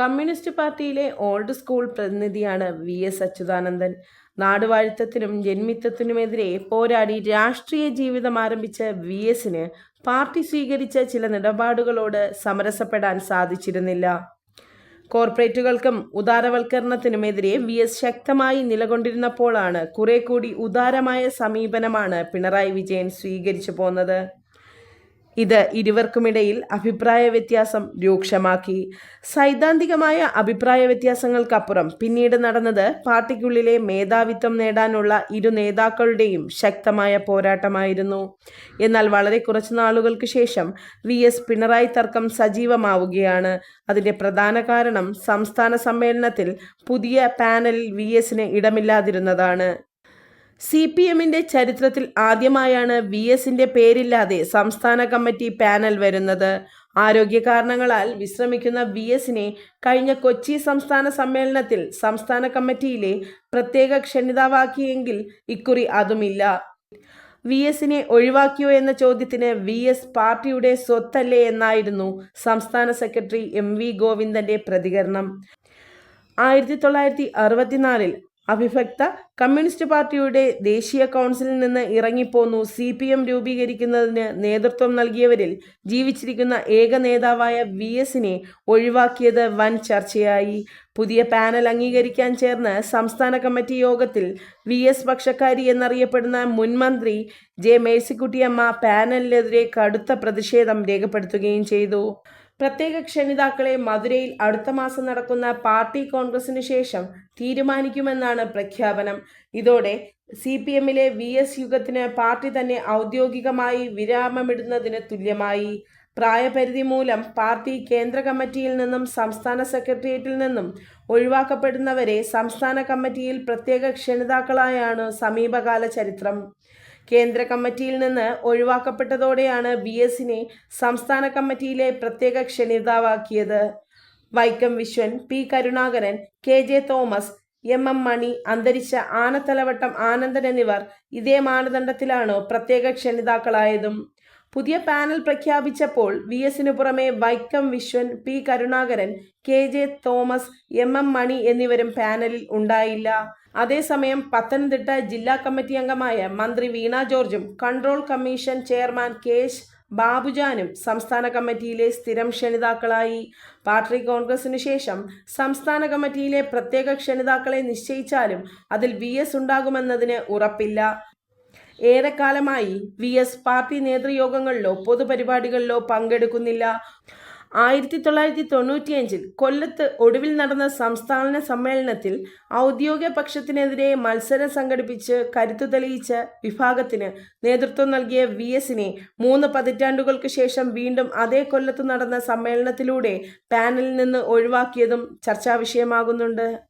Communist പാർട്ടിയിലെ old school പ്രതിനിധിയാണ് V S Achuthanandan. നാടുവാഴിത്തത്തിനും ജന്മിത്തത്തിനുമെതിരെ പോരാടി രാഷ്ട്രീയ ജീവിതം ആരംഭിച്ച വി എസിന് പാർട്ടി സ്വീകരിച്ച ചില നിലപാടുകളോട് സമരസപ്പെടാൻ സാധിച്ചിരുന്നില്ല. കോർപ്പറേറ്റുകൾക്കും ഉദാരവൽക്കരണത്തിനുമെതിരെ വി എസ് ശക്തമായി നിലകൊണ്ടിരുന്നപ്പോഴാണ് കുറെ കൂടി ഉദാരമായ സമീപനമാണ് പിണറായി വിജയൻ സ്വീകരിച്ചു പോന്നത്. ഇത് ഇരുവർക്കുമിടയിൽ അഭിപ്രായ വ്യത്യാസം രൂക്ഷമാക്കി. സൈദ്ധാന്തികമായ അഭിപ്രായ വ്യത്യാസങ്ങൾക്കപ്പുറം പിന്നീട് നടന്നത് പാർട്ടിക്കുള്ളിലെ മേധാവിത്വം നേടാനുള്ള ഇരു നേതാക്കളുടെയും ശക്തമായ പോരാട്ടമായിരുന്നു. എന്നാൽ വളരെ കുറച്ചു നാളുകൾക്ക് ശേഷം വി എസ് പിണറായി തർക്കം സജീവമാവുകയാണ്. അതിന്റെ പ്രധാന കാരണം സംസ്ഥാന സമ്മേളനത്തിൽ പുതിയ പാനലിൽ വി എസിന് ഇടമില്ലാതിരുന്നതാണ്. സി പി എമ്മിന്റെ ചരിത്രത്തിൽ ആദ്യമായാണ് വി എസിന്റെ പേരില്ലാതെ സംസ്ഥാന കമ്മിറ്റി പാനൽ വരുന്നത്. ആരോഗ്യ കാരണങ്ങളാൽ വിശ്രമിക്കുന്ന വി എസിനെ കഴിഞ്ഞ കൊച്ചി സംസ്ഥാന സമ്മേളനത്തിൽ സംസ്ഥാന കമ്മിറ്റിയിലെ പ്രത്യേക ക്ഷണിതാവാക്കിയെങ്കിൽ ഇക്കുറി അതുമില്ല. വി എസിനെ ഒഴിവാക്കിയോ എന്ന ചോദ്യത്തിന് വി എസ് പാർട്ടിയുടെ സ്വത്തല്ലേ എന്നായിരുന്നു സംസ്ഥാന സെക്രട്ടറി എം വി ഗോവിന്ദന്റെ പ്രതികരണം. ആയിരത്തി തൊള്ളായിരത്തി അറുപത്തിനാലിൽ അവിഭക്ത കമ്മ്യൂണിസ്റ്റ് പാർട്ടിയുടെ ദേശീയ കൗൺസിലിൽ നിന്ന് ഇറങ്ങിപ്പോന്നു സി പി എം രൂപീകരിക്കുന്നതിന് നേതൃത്വം നൽകിയവരിൽ ജീവിച്ചിരിക്കുന്ന ഏക നേതാവായ വി എസിനെ ഒഴിവാക്കിയത് വൻ ചർച്ചയായി. പുതിയ പാനൽ അംഗീകരിക്കാൻ ചേർന്ന് സംസ്ഥാന കമ്മിറ്റി യോഗത്തിൽ വി എസ് പക്ഷക്കാരി എന്നറിയപ്പെടുന്ന മുൻ മന്ത്രി ജെ മേഴ്സിക്കുട്ടിയമ്മ പാനലിനെതിരെ കടുത്ത പ്രതിഷേധം രേഖപ്പെടുത്തുകയും ചെയ്തു. പ്രത്യേക ക്ഷണിതാക്കളെ മധുരയിൽ അടുത്ത മാസം നടക്കുന്ന പാർട്ടി കോൺഗ്രസിന് ശേഷം തീരുമാനിക്കുമെന്നാണ് പ്രഖ്യാപനം. ഇതോടെ സി പി എമ്മിലെ വി എസ് യുഗത്തിന് പാർട്ടി തന്നെ ഔദ്യോഗികമായി വിരാമമിടുന്നതിന് തുല്യമായി. പ്രായപരിധി മൂലം പാർട്ടി കേന്ദ്ര കമ്മിറ്റിയിൽ നിന്നും സംസ്ഥാന സെക്രട്ടേറിയറ്റിൽ നിന്നും ഒഴിവാക്കപ്പെടുന്നവരെ സംസ്ഥാന കമ്മിറ്റിയിൽ പ്രത്യേക ക്ഷണിതാക്കളായാണ് സമീപകാല ചരിത്രം. കേന്ദ്ര കമ്മിറ്റിയിൽ നിന്ന് ഒഴിവാക്കപ്പെട്ടതോടെയാണ് ബി എസിനെ സംസ്ഥാന കമ്മിറ്റിയിലെ പ്രത്യേക ക്ഷണിതാവാക്കിയത്. Vaikom Viswan P Karunakaran K J Thomas M M Mani അന്തരിച്ച ആനത്തലവട്ടം ആനന്ദൻ എന്നിവർ ഇതേ മാനദണ്ഡത്തിലാണ് പ്രത്യേക ക്ഷണിതാക്കളായതും. പുതിയ പാനൽ പ്രഖ്യാപിച്ചപ്പോൾ വി എസിനു പുറമെ Vaikom Viswan P Karunakaran K J Thomas M M Mani എന്നിവരും പാനലിൽ ഉണ്ടായില്ല അതേസമയം പത്തനംതിട്ട ജില്ലാ കമ്മിറ്റി അംഗമായ മന്ത്രി വീണ ജോർജും കൺട്രോൾ കമ്മീഷൻ ചെയർമാൻ കെ.എച്ച്. ബാബുജാനും സംസ്ഥാന കമ്മിറ്റിയിലെ സ്ഥിരം ക്ഷണിതാക്കളായി പാർട്ടി കോൺഗ്രസിനു ശേഷം സംസ്ഥാന കമ്മിറ്റിയിലെ പ്രത്യേക ക്ഷണിതാക്കളെ നിശ്ചയിച്ചാലും അതിൽ വി എസ് ഉണ്ടാകുമെന്നതിന് ഉറപ്പില്ല ഏറെക്കാലമായി വി എസ് പാർട്ടി നേതൃയോഗങ്ങളിലോ പൊതുപരിപാടികളിലോ പങ്കെടുക്കുന്നില്ല. ആയിരത്തി തൊള്ളായിരത്തി തൊണ്ണൂറ്റിയഞ്ചിൽ കൊല്ലത്ത് ഒടുവിൽ നടന്ന സംസ്ഥാന സമ്മേളനത്തിൽ ഔദ്യോഗിക പക്ഷത്തിനെതിരെ മത്സരം സംഘടിപ്പിച്ച് കരുത്തു തെളിയിച്ച വിഭാഗത്തിന് നേതൃത്വം നൽകിയ വി എസിനെ മൂന്ന് പതിറ്റാണ്ടുകൾക്ക് ശേഷം വീണ്ടും അതേ കൊല്ലത്ത് നടന്ന സമ്മേളനത്തിലൂടെ പാനലിൽ നിന്ന് ഒഴിവാക്കിയതും ചർച്ചാവിഷയമാകുന്നുണ്ട്.